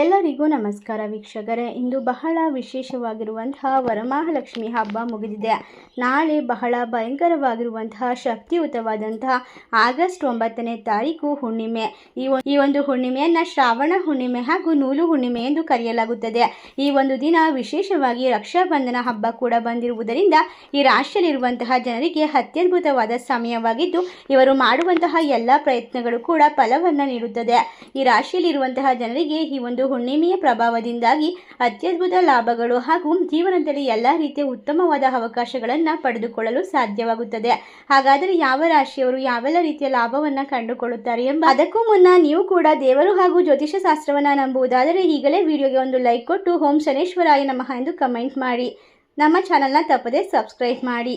ಎಲ್ಲರಿಗೂ ನಮಸ್ಕಾರ ವೀಕ್ಷಕರೇ. ಇಂದು ಬಹಳ ವಿಶೇಷವಾಗಿರುವಂತಹ ವರಮಹಾಲಕ್ಷ್ಮಿ ಹಬ್ಬ ಮುಗಿದಿದೆ. ನಾಳೆ ಬಹಳ ಭಯಂಕರವಾಗಿರುವಂತಹ ಶಕ್ತಿಯುತವಾದಂತಹ ಆಗಸ್ಟ್ ಒಂಬತ್ತನೇ ತಾರೀಕು ಹುಣ್ಣಿಮೆ. ಈ ಒಂದು ಹುಣ್ಣಿಮೆಯನ್ನು ಶ್ರಾವಣ ಹುಣ್ಣಿಮೆ ಹಾಗೂ ನೂಲು ಹುಣ್ಣಿಮೆ ಎಂದು ಕರೆಯಲಾಗುತ್ತದೆ. ಈ ಒಂದು ದಿನ ವಿಶೇಷವಾಗಿ ರಕ್ಷಾಬಂಧನ ಹಬ್ಬ ಕೂಡ ಬಂದಿರುವುದರಿಂದ ಈ ರಾಶಿಯಲ್ಲಿರುವಂತಹ ಜನರಿಗೆ ಅತ್ಯದ್ಭುತವಾದ ಸಮಯವಾಗಿದ್ದು, ಇವರು ಮಾಡುವಂತಹ ಎಲ್ಲ ಪ್ರಯತ್ನಗಳು ಕೂಡ ಫಲವನ್ನು ನೀಡುತ್ತದೆ. ಈ ರಾಶಿಯಲ್ಲಿರುವಂತಹ ಜನರಿಗೆ ಈ ಒಂದು ಹುಣ್ಣಿಮೆಯ ಪ್ರಭಾವದಿಂದಾಗಿ ಅತ್ಯದ್ಭುತ ಲಾಭಗಳು ಹಾಗೂ ಜೀವನದಲ್ಲಿ ಎಲ್ಲ ರೀತಿಯ ಉತ್ತಮವಾದ ಅವಕಾಶಗಳನ್ನು ಪಡೆದುಕೊಳ್ಳಲು ಸಾಧ್ಯವಾಗುತ್ತದೆ. ಹಾಗಾದರೆ ಯಾವ ರಾಶಿಯವರು ಯಾವೆಲ್ಲ ರೀತಿಯ ಲಾಭವನ್ನು ಕಂಡುಕೊಳ್ಳುತ್ತಾರೆ ಎಂಬ ಅದಕ್ಕೂ ಮುನ್ನ ನೀವು ಕೂಡ ದೇವರು ಹಾಗೂ ಜ್ಯೋತಿಷ ಶಾಸ್ತ್ರವನ್ನು ನಂಬುವುದಾದರೆ ಈಗಲೇ ವಿಡಿಯೋಗೆ ಒಂದು ಲೈಕ್ ಕೊಟ್ಟು ಹೋಂ ಶನೇಶ್ವರಾಯ ನಮಃ ಎಂದು ಕಮೆಂಟ್ ಮಾಡಿ. ನಮ್ಮ ಚಾನಲ್ನ ತಪ್ಪದೆ ಸಬ್ಸ್ಕ್ರೈಬ್ ಮಾಡಿ.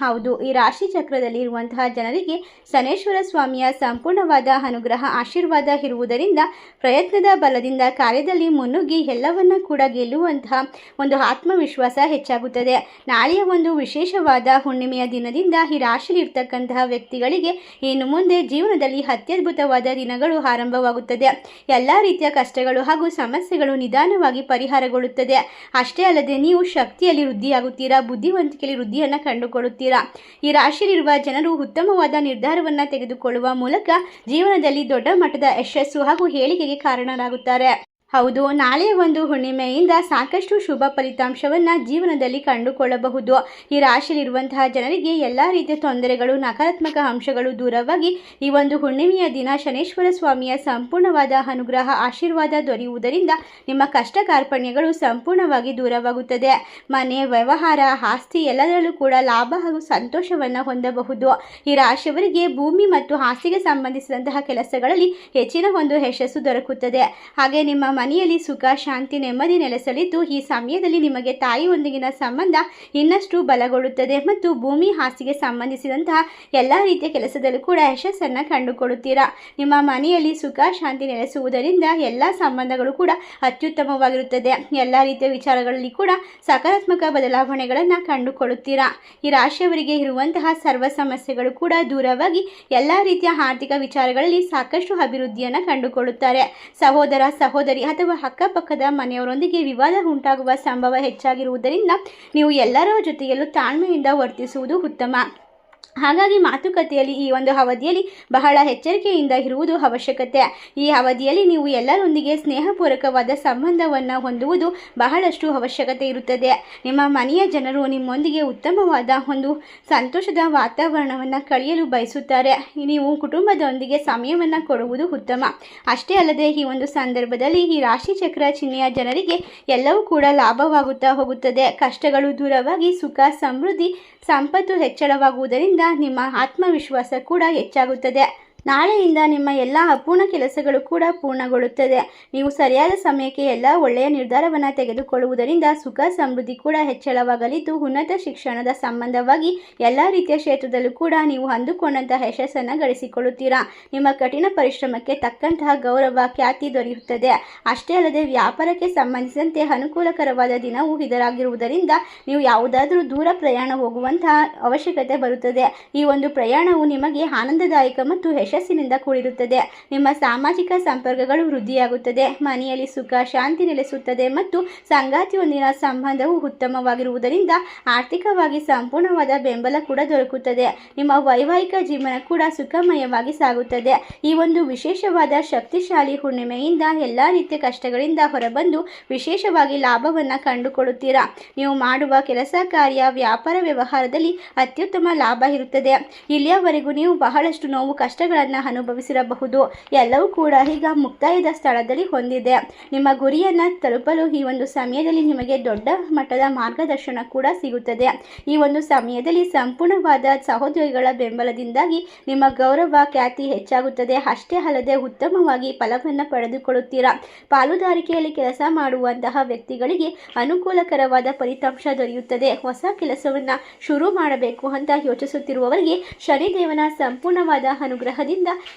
ಹೌದು, ಈ ರಾಶಿ ಚಕ್ರದಲ್ಲಿ ಇರುವಂತಹ ಜನರಿಗೆ ಸನೇಶ್ವರ ಸ್ವಾಮಿಯ ಸಂಪೂರ್ಣವಾದ ಅನುಗ್ರಹ, ಆಶೀರ್ವಾದ ಇರುವುದರಿಂದ ಪ್ರಯತ್ನದ ಬಲದಿಂದ ಕಾರ್ಯದಲ್ಲಿ ಮುನ್ನುಗ್ಗಿ ಎಲ್ಲವನ್ನ ಕೂಡ ಗೆಲ್ಲುವಂತಹ ಒಂದು ಆತ್ಮವಿಶ್ವಾಸ ಹೆಚ್ಚಾಗುತ್ತದೆ. ನಾಳೆಯ ಒಂದು ವಿಶೇಷವಾದ ಹುಣ್ಣಿಮೆಯ ದಿನದಿಂದ ಈ ರಾಶಿಯಲ್ಲಿ ಇರ್ತಕ್ಕಂತಹ ವ್ಯಕ್ತಿಗಳಿಗೆ ಇನ್ನು ಮುಂದೆ ಜೀವನದಲ್ಲಿ ಅತ್ಯದ್ಭುತವಾದ ದಿನಗಳು ಆರಂಭವಾಗುತ್ತದೆ. ಎಲ್ಲ ರೀತಿಯ ಕಷ್ಟಗಳು ಹಾಗೂ ಸಮಸ್ಯೆಗಳು ನಿಧಾನವಾಗಿ ಪರಿಹಾರಗೊಳ್ಳುತ್ತದೆ. ಅಷ್ಟೇ ಅಲ್ಲದೆ ನೀವು ಶಕ್ತಿಯಲ್ಲಿ ವೃದ್ಧಿಯಾಗುತ್ತೀರಾ, ಬುದ್ಧಿವಂತಿಕೆಯಲ್ಲಿ ವೃದ್ಧಿಯನ್ನು ಕಂಡುಕೊಳ್ಳುತ್ತೀರಾ ಈ ರಾಶಿಯಲ್ಲಿರುವ ಜನರು ಉತ್ತಮವಾದ ನಿರ್ಧಾರವನ್ನು ತೆಗೆದುಕೊಳ್ಳುವ ಮೂಲಕ ಜೀವನದಲ್ಲಿ ದೊಡ್ಡ ಮಟ್ಟದ ಯಶಸ್ಸು ಹಾಗೂ ಹೇಳಿಕೆಗೆ ಕಾರಣರಾಗುತ್ತಾರೆ. ಹೌದು ನಾಳೆಯ ಒಂದು ಹುಣ್ಣಿಮೆಯಿಂದ ಸಾಕಷ್ಟು ಶುಭ ಫಲಿತಾಂಶವನ್ನು ಜೀವನದಲ್ಲಿ ಕಂಡುಕೊಳ್ಳಬಹುದು. ಈ ರಾಶಿಯಲ್ಲಿರುವಂತಹ ಜನರಿಗೆ ಎಲ್ಲ ರೀತಿಯ ತೊಂದರೆಗಳು, ನಕಾರಾತ್ಮಕ ಅಂಶಗಳು ದೂರವಾಗಿ ಈ ಒಂದು ಹುಣ್ಣಿಮೆಯ ದಿನ ಶನೇಶ್ವರ ಸ್ವಾಮಿಯ ಸಂಪೂರ್ಣವಾದ ಅನುಗ್ರಹ, ಆಶೀರ್ವಾದ ದೊರೆಯುವುದರಿಂದ ನಿಮ್ಮ ಕಷ್ಟ ಕಾರ್ಪಣ್ಯಗಳು ಸಂಪೂರ್ಣವಾಗಿ ದೂರವಾಗುತ್ತದೆ. ಮನೆ, ವ್ಯವಹಾರ, ಆಸ್ತಿ ಎಲ್ಲದರಲ್ಲೂ ಕೂಡ ಲಾಭ ಹಾಗೂ ಸಂತೋಷವನ್ನು ಹೊಂದಬಹುದು. ಈ ರಾಶಿಯವರಿಗೆ ಭೂಮಿ ಮತ್ತು ಆಸ್ತಿಗೆ ಸಂಬಂಧಿಸಿದಂತಹ ಕೆಲಸಗಳಲ್ಲಿ ಹೆಚ್ಚಿನ ಒಂದು ಯಶಸ್ಸು ದೊರಕುತ್ತದೆ. ಹಾಗೆ ನಿಮ್ಮ ಮನೆಯಲ್ಲಿ ಸುಖ, ಶಾಂತಿ, ನೆಮ್ಮದಿ ನೆಲೆಸಲಿದ್ದು, ಈ ಸಮಯದಲ್ಲಿ ನಿಮಗೆ ತಾಯಿಯೊಂದಿಗಿನ ಸಂಬಂಧ ಇನ್ನಷ್ಟು ಬಲಗೊಳ್ಳುತ್ತದೆ ಮತ್ತು ಭೂಮಿ ಹಾಸಿಗೆ ಸಂಬಂಧಿಸಿದಂತಹ ಎಲ್ಲ ರೀತಿಯ ಕೆಲಸದಲ್ಲೂ ಕೂಡ ಯಶಸ್ಸನ್ನು ಕಂಡುಕೊಳ್ಳುತ್ತೀರಾ ನಿಮ್ಮ ಮನೆಯಲ್ಲಿ ಸುಖ, ಶಾಂತಿ ನೆಲೆಸುವುದರಿಂದ ಎಲ್ಲ ಸಂಬಂಧಗಳು ಕೂಡ ಅತ್ಯುತ್ತಮವಾಗಿರುತ್ತದೆ. ಎಲ್ಲ ರೀತಿಯ ವಿಚಾರಗಳಲ್ಲಿ ಕೂಡ ಸಕಾರಾತ್ಮಕ ಬದಲಾವಣೆಗಳನ್ನು ಕಂಡುಕೊಳ್ಳುತ್ತೀರಾ ಈ ರಾಶಿಯವರಿಗೆ ಇರುವಂತಹ ಸರ್ವ ಸಮಸ್ಯೆಗಳು ಕೂಡ ದೂರವಾಗಿ ಎಲ್ಲ ರೀತಿಯ ಆರ್ಥಿಕ ವಿಚಾರಗಳಲ್ಲಿ ಸಾಕಷ್ಟು ಅಭಿವೃದ್ಧಿಯನ್ನು ಕಂಡುಕೊಳ್ಳುತ್ತಾರೆ. ಸಹೋದರ, ಸಹೋದರಿ ಅಥವಾ ಅಕ್ಕಪಕ್ಕದ ಮನೆಯವರೊಂದಿಗೆ ವಿವಾದ ಉಂಟಾಗುವ ಸಂಭವ ಹೆಚ್ಚಾಗಿರುವುದರಿಂದ ನೀವು ಎಲ್ಲರ ಜೊತೆಯಲ್ಲೂ ತಾಳ್ಮೆಯಿಂದ ವರ್ತಿಸುವುದು ಉತ್ತಮ. ಹಾಗಾಗಿ ಮಾತುಕತೆಯಲ್ಲಿ ಈ ಒಂದು ಅವಧಿಯಲ್ಲಿ ಬಹಳ ಎಚ್ಚರಿಕೆಯಿಂದ ಇರುವುದು ಅವಶ್ಯಕತೆ. ಈ ಅವಧಿಯಲ್ಲಿ ನೀವು ಎಲ್ಲರೊಂದಿಗೆ ಸ್ನೇಹಪೂರ್ವಕವಾದ ಸಂಬಂಧವನ್ನು ಹೊಂದುವುದು ಬಹಳಷ್ಟು ಅವಶ್ಯಕತೆ ಇರುತ್ತದೆ. ನಿಮ್ಮ ಮನೆಯ ಜನರು ನಿಮ್ಮೊಂದಿಗೆ ಉತ್ತಮವಾದ ಒಂದು ಸಂತೋಷದ ವಾತಾವರಣವನ್ನು ಕಳೆಯಲು ಬಯಸುತ್ತಾರೆ. ನೀವು ಕುಟುಂಬದೊಂದಿಗೆ ಸಮಯವನ್ನು ಕೊಡುವುದು ಉತ್ತಮ. ಅಷ್ಟೇ ಅಲ್ಲದೆ ಈ ಒಂದು ಸಂದರ್ಭದಲ್ಲಿ ಈ ರಾಶಿ ಚಕ್ರ ಚಿಹ್ನೆಯ ಜನರಿಗೆ ಎಲ್ಲವೂ ಕೂಡ ಲಾಭವಾಗುತ್ತಾ ಹೋಗುತ್ತದೆ. ಕಷ್ಟಗಳು ದೂರವಾಗಿ ಸುಖ, ಸಮೃದ್ಧಿ, ಸಂಪತ್ತು ಹೆಚ್ಚಳವಾಗುವುದರಿಂದ ನಿಮ್ಮ ಆತ್ಮವಿಶ್ವಾಸ ಕೂಡ ಹೆಚ್ಚಾಗುತ್ತದೆ. ನಾಳೆಯಿಂದ ನಿಮ್ಮ ಎಲ್ಲ ಅಪೂರ್ಣ ಕೆಲಸಗಳು ಕೂಡ ಪೂರ್ಣಗೊಳ್ಳುತ್ತದೆ. ನೀವು ಸರಿಯಾದ ಸಮಯಕ್ಕೆ ಎಲ್ಲ ಒಳ್ಳೆಯ ನಿರ್ಧಾರವನ್ನು ತೆಗೆದುಕೊಳ್ಳುವುದರಿಂದ ಸುಖ, ಸಮೃದ್ಧಿ ಕೂಡ ಹೆಚ್ಚಳವಾಗಲಿದ್ದು, ಉನ್ನತ ಶಿಕ್ಷಣದ ಸಂಬಂಧವಾಗಿ ಎಲ್ಲ ರೀತಿಯ ಕ್ಷೇತ್ರದಲ್ಲೂ ಕೂಡ ನೀವು ಅಂದುಕೊಂಡಂತಹ ಯಶಸ್ಸನ್ನು ಗಳಿಸಿಕೊಳ್ಳುತ್ತೀರಾ? ನಿಮ್ಮ ಕಠಿಣ ಪರಿಶ್ರಮಕ್ಕೆ ತಕ್ಕಂತಹ ಗೌರವ, ಖ್ಯಾತಿ ದೊರೆಯುತ್ತದೆ. ಅಷ್ಟೇ ಅಲ್ಲದೆ ವ್ಯಾಪಾರಕ್ಕೆ ಸಂಬಂಧಿಸಿದಂತೆ ಅನುಕೂಲಕರವಾದ ದಿನವೂ ಇದರಾಗಿರುವುದರಿಂದ ನೀವು ಯಾವುದಾದರೂ ದೂರ ಪ್ರಯಾಣ ಹೋಗುವಂತಹ ಅವಶ್ಯಕತೆ ಬರುತ್ತದೆ. ಈ ಒಂದು ಪ್ರಯಾಣವು ನಿಮಗೆ ಆನಂದದಾಯಕ ಮತ್ತು ಯಶಸ್ಸಿನಿಂದ ಕೂಡಿರುತ್ತದೆ. ನಿಮ್ಮ ಸಾಮಾಜಿಕ ಸಂಪರ್ಕಗಳು ವೃದ್ಧಿಯಾಗುತ್ತದೆ. ಮನೆಯಲ್ಲಿ ಸುಖ, ಶಾಂತಿ ನೆಲೆಸುತ್ತದೆ ಮತ್ತು ಸಂಗಾತಿಯೊಂದಿನ ಸಂಬಂಧವು ಉತ್ತಮವಾಗಿರುವುದರಿಂದ ಆರ್ಥಿಕವಾಗಿ ಸಂಪೂರ್ಣವಾದ ಬೆಂಬಲ ಕೂಡ ದೊರಕುತ್ತದೆ. ನಿಮ್ಮ ವೈವಾಹಿಕ ಜೀವನ ಕೂಡ ಸುಖಮಯವಾಗಿ ಸಾಗುತ್ತದೆ. ಈ ಒಂದು ವಿಶೇಷವಾದ ಶಕ್ತಿಶಾಲಿ ಹುಣ್ಣಿಮೆಯಿಂದ ಎಲ್ಲ ರೀತಿಯ ಕಷ್ಟಗಳಿಂದ ಹೊರಬಂದು ವಿಶೇಷವಾಗಿ ಲಾಭವನ್ನು ಕಂಡುಕೊಳ್ಳುತ್ತೀರಾ? ನೀವು ಮಾಡುವ ಕೆಲಸ, ಕಾರ್ಯ, ವ್ಯಾಪಾರ ವ್ಯವಹಾರದಲ್ಲಿ ಅತ್ಯುತ್ತಮ ಲಾಭ ಇರುತ್ತದೆ. ಇಲ್ಲಿಯವರೆಗೂ ನೀವು ಬಹಳಷ್ಟು ನೋವು, ಕಷ್ಟಗಳ ಕಷ್ಟಗಳನ್ನು ಅನುಭವಿಸಿರಬಹುದು. ಎಲ್ಲವೂ ಕೂಡ ಈಗ ಮುಕ್ತಾಯದ ಸ್ಥಳದಲ್ಲಿ ಹೊಂದಿದೆ. ನಿಮ್ಮ ಗುರಿಯನ್ನು ತಲುಪಲು ಈ ಒಂದು ಸಮಯದಲ್ಲಿ ನಿಮಗೆ ದೊಡ್ಡ ಮಟ್ಟದ ಮಾರ್ಗದರ್ಶನ ಕೂಡ ಸಿಗುತ್ತದೆ. ಈ ಒಂದು ಸಮಯದಲ್ಲಿ ಸಂಪೂರ್ಣವಾದ ಸಹೋದ್ಯೋಗಿಗಳ ಬೆಂಬಲದಿಂದಾಗಿ ನಿಮ್ಮ ಗೌರವ, ಖ್ಯಾತಿ ಹೆಚ್ಚಾಗುತ್ತದೆ. ಅಷ್ಟೇ ಅಲ್ಲದೆ ಉತ್ತಮವಾಗಿ ಫಲವನ್ನು ಪಡೆದುಕೊಳ್ಳುತ್ತೀರಾ? ಪಾಲುದಾರಿಕೆಯಲ್ಲಿ ಕೆಲಸ ಮಾಡುವಂತಹ ವ್ಯಕ್ತಿಗಳಿಗೆ ಅನುಕೂಲಕರವಾದ ಫಲಿತಾಂಶ ದೊರೆಯುತ್ತದೆ. ಹೊಸ ಕೆಲಸವನ್ನು ಶುರು ಮಾಡಬೇಕು ಅಂತ ಯೋಚಿಸುತ್ತಿರುವವರಿಗೆ ಶನಿದೇವನ ಸಂಪೂರ್ಣವಾದ ಅನುಗ್ರಹದಿಂದ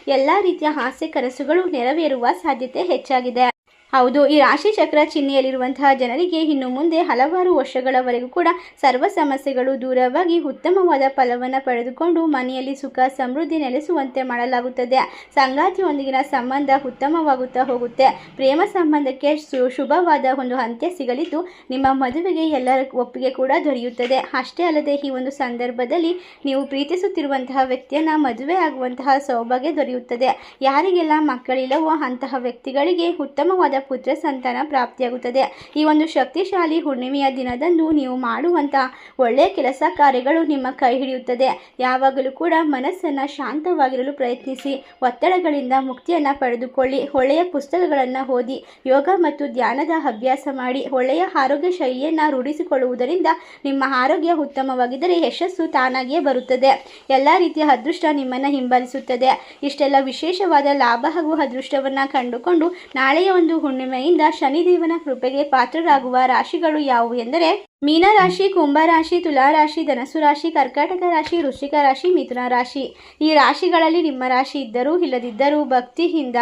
ಎಲ್ಲ ರೀತಿಯ ಆಸೆ ಕನಸುಗಳು ನೆರವೇರುವ ಸಾಧ್ಯತೆ ಹೆಚ್ಚಾಗಿದೆ. ಹೌದು, ಈ ರಾಶಿ ಚಕ್ರ ಚಿಹ್ನೆಯಲ್ಲಿರುವಂತಹ ಜನರಿಗೆ ಇನ್ನು ಮುಂದೆ ಹಲವಾರು ವರ್ಷಗಳವರೆಗೂ ಕೂಡ ಸರ್ವ ಸಮಸ್ಯೆಗಳು ದೂರವಾಗಿ ಉತ್ತಮವಾದ ಫಲವನ್ನು ಪಡೆದುಕೊಂಡು ಮನೆಯಲ್ಲಿ ಸುಖ, ಸಮೃದ್ಧಿ ನೆಲೆಸುವಂತೆ ಮಾಡಲಾಗುತ್ತದೆ. ಸಂಗಾತಿಯೊಂದಿಗಿನ ಸಂಬಂಧ ಉತ್ತಮವಾಗುತ್ತಾ ಹೋಗುತ್ತೆ. ಪ್ರೇಮ ಸಂಬಂಧಕ್ಕೆ ಶುಭವಾದ ಒಂದು ಅಂತ್ಯ ಸಿಗಲಿದ್ದು, ನಿಮ್ಮ ಮದುವೆಗೆ ಎಲ್ಲರ ಒಪ್ಪಿಗೆ ಕೂಡ ದೊರೆಯುತ್ತದೆ. ಅಷ್ಟೇ ಅಲ್ಲದೆ ಈ ಒಂದು ಸಂದರ್ಭದಲ್ಲಿ ನೀವು ಪ್ರೀತಿಸುತ್ತಿರುವಂತಹ ವ್ಯಕ್ತಿಯನ್ನ ಮದುವೆ ಆಗುವಂತಹ ಸೌಭಾಗ್ಯ ದೊರೆಯುತ್ತದೆ. ಯಾರಿಗೆಲ್ಲ ಮಕ್ಕಳಿಲ್ಲವೋ ಅಂತಹ ವ್ಯಕ್ತಿಗಳಿಗೆ ಉತ್ತಮವಾದ ಪುತ್ರ ಸಂತಾನ ಪ್ರಾಪ್ತಿಯಾಗುತ್ತದೆ. ಈ ಒಂದು ಶಕ್ತಿಶಾಲಿ ಹುಣ್ಣಿಮೆಯ ದಿನದಂದು ನೀವು ಮಾಡುವಂಥ ಒಳ್ಳೆಯ ಕೆಲಸ ಕಾರ್ಯಗಳು ನಿಮ್ಮ ಕೈ ಹಿಡಿಯುತ್ತದೆ. ಯಾವಾಗಲೂ ಕೂಡ ಮನಸ್ಸನ್ನು ಶಾಂತವಾಗಿರಲು ಪ್ರಯತ್ನಿಸಿ, ಒತ್ತಡಗಳಿಂದ ಮುಕ್ತಿಯನ್ನು ಪಡೆದುಕೊಳ್ಳಿ, ಒಳ್ಳೆಯ ಪುಸ್ತಕಗಳನ್ನು ಓದಿ, ಯೋಗ ಮತ್ತು ಧ್ಯಾನದ ಅಭ್ಯಾಸ ಮಾಡಿ, ಒಳ್ಳೆಯ ಆರೋಗ್ಯ ಶೈಲಿಯನ್ನು ರೂಢಿಸಿಕೊಳ್ಳುವುದರಿಂದ ನಿಮ್ಮ ಆರೋಗ್ಯ ಉತ್ತಮವಾಗಿದ್ದರೆ ಯಶಸ್ಸು ತಾನಾಗಿಯೇ ಬರುತ್ತದೆ. ಎಲ್ಲ ರೀತಿಯ ಅದೃಷ್ಟ ನಿಮ್ಮನ್ನು ಹಿಂಬಾಲಿಸುತ್ತದೆ. ಇಷ್ಟೆಲ್ಲ ವಿಶೇಷವಾದ ಲಾಭ ಹಾಗೂ ಅದೃಷ್ಟವನ್ನು ಕಂಡುಕೊಂಡು ನಾಳೆಯ ಒಂದು ಹುಣ್ಣಿಮೆಯಿಂದ ಶನಿದೇವನ ಕೃಪೆಗೆ ಪಾತ್ರರಾಗುವ ರಾಶಿಗಳು ಯಾವುವು ಎಂದರೆ ಮೀನರಾಶಿ ಕುಂಭರಾಶಿ ತುಲಾರಾಶಿ ಧನಸು ರಾಶಿ ಕರ್ಕಾಟಕ ರಾಶಿ, ವೃಶ್ಚಿಕ ರಾಶಿ, ಮಿಥುನ ರಾಶಿ. ಈ ರಾಶಿಗಳಲ್ಲಿ ನಿಮ್ಮ ರಾಶಿ ಇದ್ದರೂ ಇಲ್ಲದಿದ್ದರೂ ಭಕ್ತಿಯಿಂದ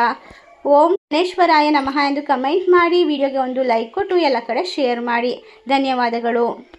ಓಂ ಗಣೇಶ್ವರಾಯ ನಮಃ ಎಂದು ಕಮೆಂಟ್ ಮಾಡಿ. ವಿಡಿಯೋಗೆ ಒಂದು ಲೈಕ್ ಕೊಟ್ಟು ಎಲ್ಲ ಕಡೆ ಶೇರ್ ಮಾಡಿ. ಧನ್ಯವಾದಗಳು.